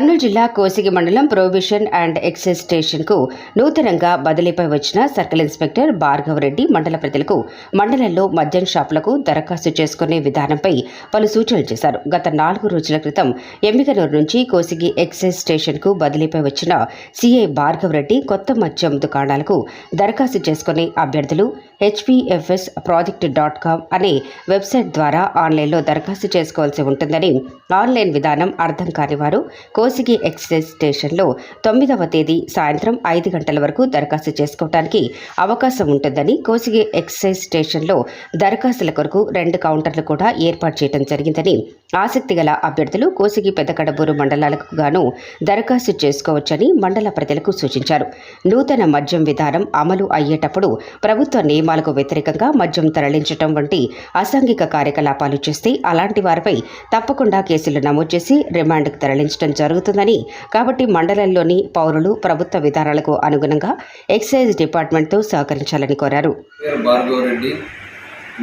కర్నూలు జిల్లా కోసిగి మండలం provision and excise స్టేషన్కు నూతనంగా బదిలీపై వచ్చిన సర్కిల్ ఇన్స్పెక్టర్ భార్గవరెడ్డి మండల ప్రజలకు మండలంలో మద్యం షాపులకు దరఖాస్తు చేసుకునే విధానంపై పలు సూచనలు చేశారు. గత నాలుగు రోజుల క్రితం ఎమ్మికనూరు నుంచి కోసిగి ఎక్సైజ్ స్టేషన్కు బదిలీపై వచ్చిన సీఐ భార్గవరెడ్డి కొత్త మద్యం దుకాణాలకు దరఖాస్తు చేసుకునే అభ్యర్థులు హెచ్పిఎఫ్ఎస్ ప్రాజెక్ట్ డాట్ కామ్ అనే వెబ్సైట్ ద్వారా ఆన్లైన్లో దరఖాస్తు చేసుకోవాల్సి ఉంటుందని ఆన్లైన్ విధానం అర్థం కాని వారు కోసిగి ఎక్స్ప్రెస్ స్టేషన్లో తొమ్మిదవ తేదీ సాయంత్రం ఐదు గంటల వరకు దరఖాస్తు చేసుకోవడానికి అవకాశం ఉంటుందని కోసిగి ఎక్సైజ్ స్టేషన్లో దరఖాస్తుల కొరకు రెండు కౌంటర్లు కూడా ఏర్పాటు చేయడం జరిగిందని ఆసక్తి గల అభ్యర్థులు కోసిగి పెద్దకడబూరు మండలాలకు గాను దరఖాస్తు చేసుకోవచ్చని మండల ప్రజలకు సూచించారు. నూతన మద్యం విధానం అమలు అయ్యేటప్పుడు ప్రభుత్వ నియమాలకు వ్యతిరేకంగా మద్యం తరలించడం వంటి అసాంఘిక కార్యకలాపాలు చేస్తే అలాంటి వారిపై తప్పకుండా కేసులు నమోదు చేసి రిమాండ్కు తరలించడం జరుగుతుందని. కాబట్టి మండలంలోని పౌరులు ప్రభుత్వ విధానాలకు అనుగుణంగా ఎక్సైజ్ డిపార్ట్మెంట్తో సహకరించాలని కోరారు.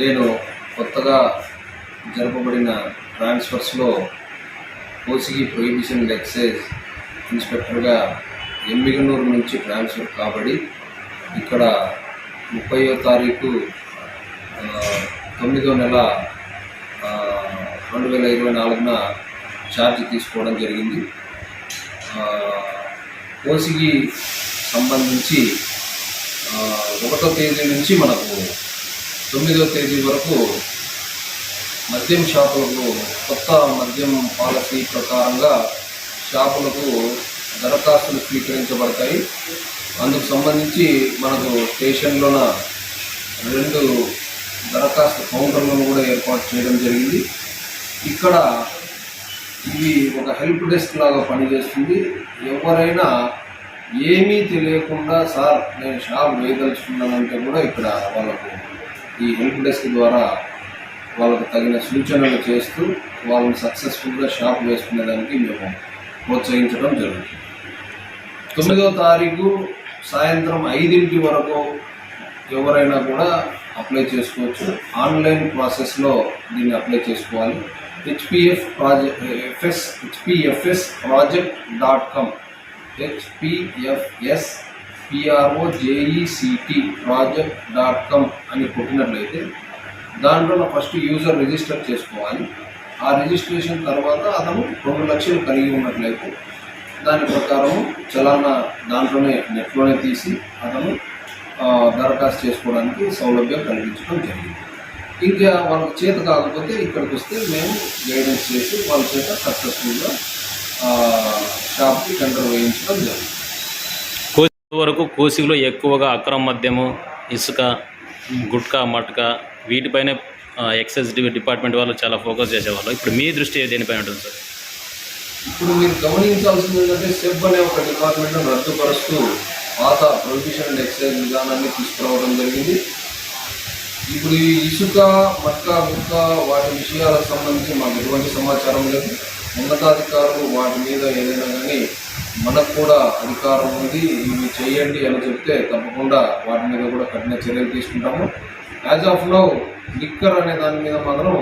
నేను కొత్తగా జరపబడిన ట్రాన్స్ఫర్స్లో కోసిగి ప్రొహిబిషన్ ఎక్సైజ్ ఇన్స్పెక్టర్గా ఎమ్మిగనూరు నుంచి ట్రాన్స్ఫర్ కాబడి ఇక్కడ ముప్పయో తారీఖు తొమ్మిదో నెల రెండు వేల ఇరవై నాలుగున ఛార్జ్ తీసుకోవడం జరిగింది. కోసికి కోసిగి సంబంధించి ఒకటో తేదీ నుంచి మనకు తొమ్మిదో తేదీ వరకు మద్యం షాపులకు కొత్త మద్యం పాలసీ ప్రకారంగా షాపులకు దరఖాస్తులు స్వీకరించబడతాయి. అందుకు సంబంధించి మనకు స్టేషన్లోన రెండు దరఖాస్తు కౌంటర్లను కూడా ఏర్పాటు చేయడం జరిగింది. ఇక్కడ ఇది ఒక హెల్ప్ డెస్క్ లాగా పనిచేస్తుంది. ఎవరైనా ఏమీ తెలియకుండా సార్ నేను షాప్ వేయదలుచుకున్నానంటే కూడా ఇక్కడ వాళ్ళకు ఈ హెల్ప్ డెస్క్ ద్వారా వాళ్ళకు తగిన సూచనలు చేస్తూ వాళ్ళని సక్సెస్ఫుల్గా షాప్ వేసుకునేదానికి మేము ప్రోత్సహించడం జరుగుతుంది. తొమ్మిదో తారీఖు సాయంత్రం ఐదింటి వరకు ఎవరైనా కూడా అప్లై చేసుకోవచ్చు. ఆన్లైన్ ప్రాసెస్లో దీన్ని అప్లై చేసుకోవాలి. HPF project FS HPFS project dot com HPFS PRO JECT project dot com అని కొట్టినట్లయితే దాంట్లో ఫస్ట్ యూజర్ రిజిస్టర్ చేసుకోవాలి. ఆ రిజిస్ట్రేషన్ తర్వాత అతను రెండు లక్షలు కలిగి ఉన్నట్లయితే దాని ప్రకారం చలానా దాంట్లోనే నెట్లోనే తీసి అతను దరఖాస్తు చేసుకోవడానికి సౌలభ్యం కల్పించడం జరిగింది. ఇంకా వాళ్ళకి చేత కాకపోతే ఇక్కడికి వస్తే మేము గైడెన్స్ చేసి వాళ్ళ చేత సక్సెస్ఫుల్గా షాప్కి టెండర్ వేయించడం జరిగింది కోసి వరకు కోసిలో ఎక్కువగా అక్రమ మద్యము ఇసుక గుట్కా మట్కా వీటిపైనే ఎక్సైజ్ డిపార్ట్మెంట్ వాళ్ళు చాలా ఫోకస్ చేసేవాళ్ళు. ఇప్పుడు మీ దృష్టి దేనిపైన ఉంటుంది సార్? ఇప్పుడు మీరు గమనించాల్సింది ఏంటంటే సెబ్ అనే ఒక డిపార్ట్మెంట్ రద్దుపరుస్తూ పాత ప్రొహిబిషన్ అండ్ ఎక్సైజ్ విధానాన్ని తీసుకురావడం జరిగింది. ఇప్పుడు ఈ ఇసుక మట్కా ముక్క వాటి విషయాలకు సంబంధించి మాకు ఎటువంటి సమాచారం లేదు. ఉన్నతాధికారులు వాటి మీద ఏదైనా కానీ మనకు కూడా అధికారం ఉంది. ఇవి చేయండి అని చెప్తే తప్పకుండా వాటి మీద కూడా కఠిన చర్యలు తీసుకుంటాము. యాజ్ ఆఫ్ నౌ లిక్కర్ అనే దాని మీద మాత్రం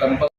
కంపల్